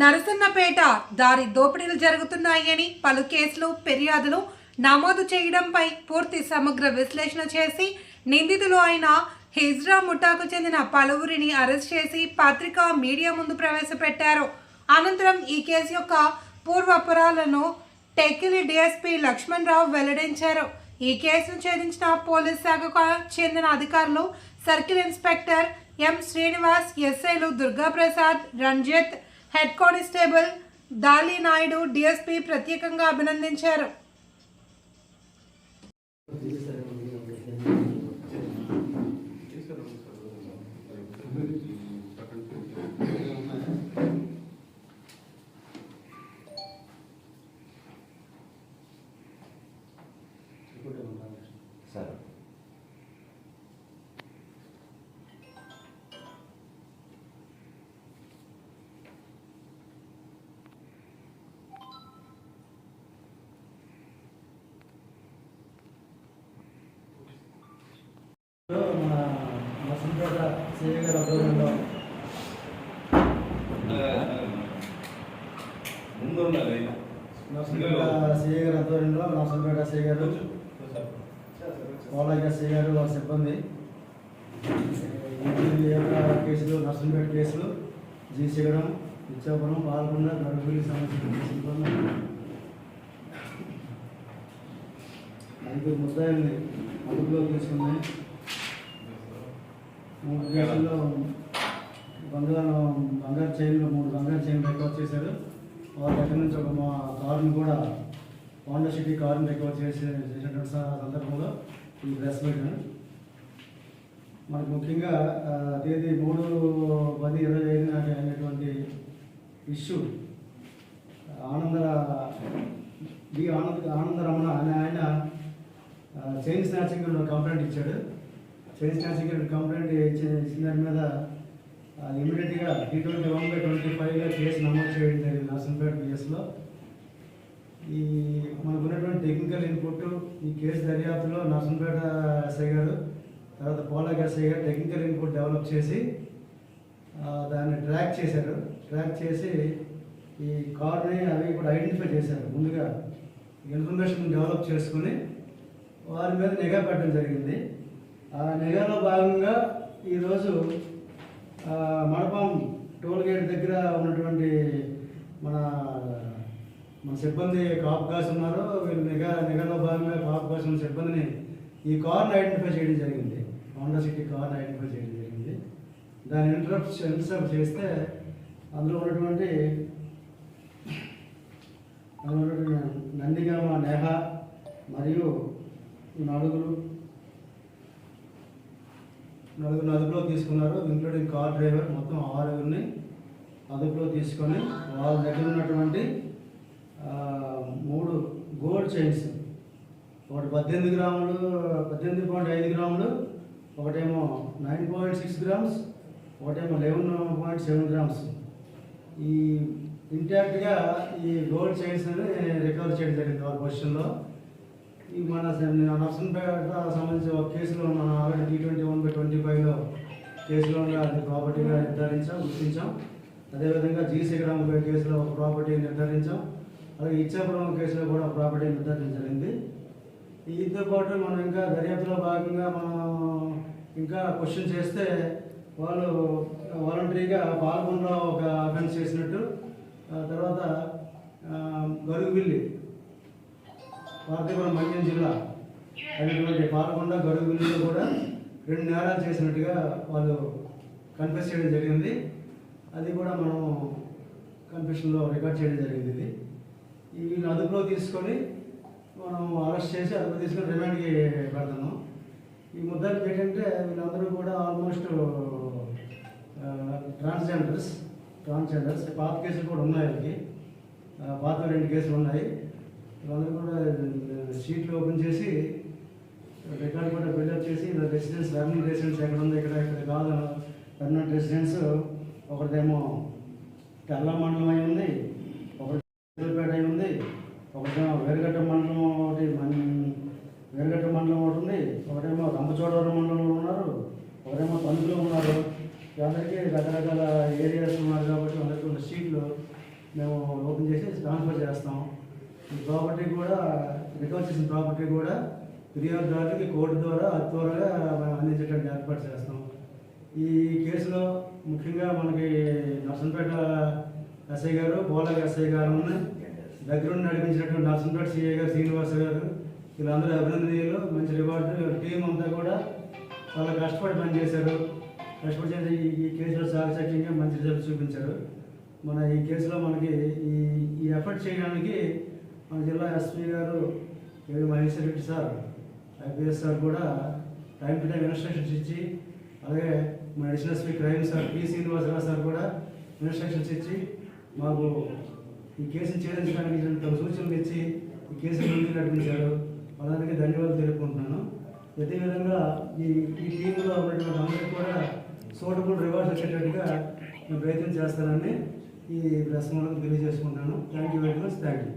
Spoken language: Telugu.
నరసన్నపేట దారి దోపిడీలు జరుగుతున్నాయని పలు కేసులు ఫిర్యాదులు నమోదు చేయడంపై పూర్తి సమగ్ర విశ్లేషణ చేసి నిందితులు అయిన హిజ్రా ముఠాకు చెందిన పలువురిని అరెస్ట్ చేసి పత్రికా మీడియా ముందు ప్రవేశపెట్టారు. అనంతరం ఈ కేసు యొక్క పూర్వపురాలను టెక్కిలి డిఎస్పీ లక్ష్మణ్ రావు వెల్లడించారు. ఈ కేసును ఛేదించిన పోలీస్ శాఖకు చెందిన అధికారులు సర్కిల్ ఇన్స్పెక్టర్ ఎం శ్రీనివాస్ ఎస్ఐలు Durgaprasad Ranjith head constable Dali Naidu DSP ప్రత్యేకంగా అభినందించారు సార్ మన నర్సంపేట సిఐ గారి ఆధ్వర్యంలో సిఐ గారి ఆధ్వర్యంలో నర్సంపేట సిఐ గారు పోలయ్య సిఐ గారు వారి సిబ్బంది. కేసులు నర్సంపేట కేసులు జీసీగడం ఇచ్చాపురం పాల్గొండ గడుపులు సంబంధించిన కేసులు ఐదు ముద్దాయిల్ని అదుపులోకి తీసుకున్నాయి. మూడు కేసుల్లో బంగారం బంగారు చైన్లు మూడు బంగారు చైన్లు రికవర్ చేశారు. వాళ్ళ దగ్గర నుంచి ఒక మా కారుని కూడా హోండా సిటీ కారుని రికవర్ చేసే చేసినటువంటి సందర్భంలో ఈ ప్రెస్ మీట్ మనకు ముఖ్యంగా తేదీ మూడు పది ఇరవై ఐదు నాటి అయినటువంటి ఇష్యూ ఆనంద డి ఆనంద ఆనందరమణ అనే ఆయన చైన్ స్నాచింగ్ కంప్లైంట్ ఇచ్చాడు. చైనీస్ స్నాచింగ్ కంప్లైంట్ ఇచ్చిన దాని మీద ఇమీడియట్గా T twenty one by twenty ఫైవ్గా case నమోదు చేయడం జరిగింది నర్సంపేట పిఎస్లో ఈ మనకు ఉన్నటువంటి టెక్నికల్ ఇన్పుట్ ఈ కేసు దర్యాప్తులో నర్సంపేట ఎస్ఐ గారు తర్వాత పోలాగ్ ఎస్ఐ గారు టెక్నికల్ ఇన్పుట్ డెవలప్ చేసి దాన్ని ట్రాక్ చేశారు. ట్రాక్ చేసి ఈ కార్ని అవి కూడా ఐడెంటిఫై చేశారు. ముందుగా ఇన్ఫర్మేషన్ డెవలప్ చేసుకుని వారి మీద నిఘా పెట్టడం జరిగింది. ఆ నిఘాలో భాగంగా ఈరోజు ఆ, మడపం టోల్ గేట్ దగ్గర ఉన్నటువంటి మన మన సిబ్బంది కాపు కాసి ఉన్నారు వీళ్ళు నిఘా నిఘాలో భాగంగా కాపు కాసి ఉన్న సిబ్బందిని ఈ కార్ను ఐడెంటిఫై చేయడం జరిగింది. హోండా సిటీ కార్ని ఐడెంటిఫై చేయడం జరిగింది. దాని ఇంటరప్ట్ ఇంటర్సెప్ట్ చేస్తే అందులో ఉన్నటువంటి అందులో ఉన్నటువంటి నందిగామ నేహ మరియు నలుగురు నలుగురు అదుపులో తీసుకున్నారు. ఇంక్లూడింగ్ కార్ డ్రైవర్ మొత్తం ఆరుగురిని అదుపులో తీసుకొని వాళ్ళ దగ్గర ఉన్నటువంటి మూడు గోల్డ్ చైన్స్. ఒకటి పద్దెనిమిది గ్రాములు పద్దెనిమిది పాయింట్ ఐదు గ్రాములు ఒకటేమో నైన్ పాయింట్ సిక్స్ గ్రామ్స్ ఒకటేమో లెవెన్ పాయింట్ సెవెన్ గ్రామ్స్. ఈ ఇంటాక్ట్గా ఈ గోల్డ్ చైన్స్ రికవర్ చేయడం జరిగింది వాళ్ళ క్వశ్చన్లో. ఈ మన నర్సంపేట సంబంధించి ఒక కేసులో మన already T twenty one by twenty ఫైవ్లో కేసులో అది ప్రాపర్టీగా నిర్ధారించాం గుర్తించాం. అదేవిధంగా జీసీ గ్రామ కేసులో ఒక ప్రాపర్టీ నిర్ధారించాం. అలాగే ఇచ్చాపురం కేసులో కూడా ప్రాపర్టీ నిర్ధారించబడింది దీంతో పాటు మనం ఇంకా దర్యాప్తులో భాగంగా మనం ఇంకా క్వశ్చన్ చేస్తే వాళ్ళు వాలంటరీగా పాల్గొనలో ఒక అఫెన్స్ చేసినట్టు ఆ తర్వాత ఆ, గరుగుబిల్లి పార్తీపురం మన్యం జిల్లా అయినటువంటి పాల్గొండ గడుగుల్లో కూడా రెండు నేరాలు చేసినట్టుగా వాళ్ళు కన్ఫెస్ చేయడం జరిగింది. అది కూడా మనం కన్ఫెషన్లో రికార్డ్ చేయడం జరిగింది ఇది. వీళ్ళని అదుపులో తీసుకొని మనం అరెస్ట్ చేసి అదుపు తీసుకొని రిమాండ్కి పెడతాము ఈ ముద్దాయిలు ఏంటంటే వీళ్ళందరూ కూడా ఆల్మోస్ట్ ట్రాన్స్జెండర్స్ ట్రాన్స్జెండర్స్ పాత కేసులు కూడా ఉన్నాయి వాళ్ళకి. పాత రెండు కేసులు ఉన్నాయి. వాళ్ళని కూడా షీట్లు ఓపెన్ చేసి రికార్డ్ కూడా బిల్డప్ చేసి రెసిడెన్స్ లెర్నింగ్ రెసిడెన్స్ ఎక్కడ ఉంది ఇక్కడ ఇక్కడ కాదు పర్మనెంట్ రెసిడెన్స్ ఒకటేమో తెల్ల మండలం అయి ఉంది ఒకటిపేట అయి ఉంది ఒకటేమో వేరుగట్ట మండలం ఒకటి వేరుగట్ట మండలం ఒకటి ఉంది ఒకటేమో రంపచోడవరం మండలంలో ఉన్నారు ఒకటేమో తణుకులో ఉన్నారు. అందరికీ రకరకాల ఏరియాస్ ఉన్నారు కాబట్టి అందరికీ ఉన్న సీట్లు మేము ఓపెన్ చేసి ట్రాన్స్ఫర్ చేస్తాం. ప్రాపర్టీ కూడా రికవర్ చేసిన ప్రాపర్టీ కూడా ఫిర్యాదుదారులకి కోర్టు ద్వారా త్వరగా మనం ఏర్పాటు చేస్తాం ఈ కేసులో ముఖ్యంగా మనకి నర్సంపేట ఎస్ఐ గారు బోలగ ఎస్ఐ గారు దగ్గరుండి నడిపించినటువంటి నర్సంపేట సిఐ గారు శ్రీనివాస్ గారు వీళ్ళందరూ అభినందనీయులు మంచి రివార్డు టీం అంతా కూడా చాలా కష్టపడి పనిచేశారు. కష్టపడి చేసి ఈ- ఈ కేసులో చాకచక్యంగా మంచి రిజల్ట్ చూపించారు. మన ఈ కేసులో మనకి ఈ ఈ ఎఫర్ట్ చేయడానికి మన జిల్లా ఎస్పీ గారు AV Maheshwar Reddy sir IPS sir కూడా టైం టు టైం ఇన్స్ట్రక్షన్స్ ఇచ్చి అలాగే మన additional SP crime sir P Srinivasarao sir కూడా ఇన్స్ట్రక్షన్స్ ఇచ్చి మాకు ఈ కేసును ఛేదించడానికి తమ సూచనలు ఇచ్చి ఈ కేసును ముందుకు నడిపించారు. వాళ్ళందరికీ ధన్యవాదాలు తెలుపుకుంటున్నాను. అదే విధంగా ఈ ఈ టీంలో ఉన్నటువంటి అందరికీ కూడా సూటబుల్ రివార్డ్స్ వచ్చేటట్టుగా నేను ప్రయత్నం చేస్తానని ఈ ప్రెస్ మూలంగా తెలియజేసుకుంటాను thank you very much. Thank you.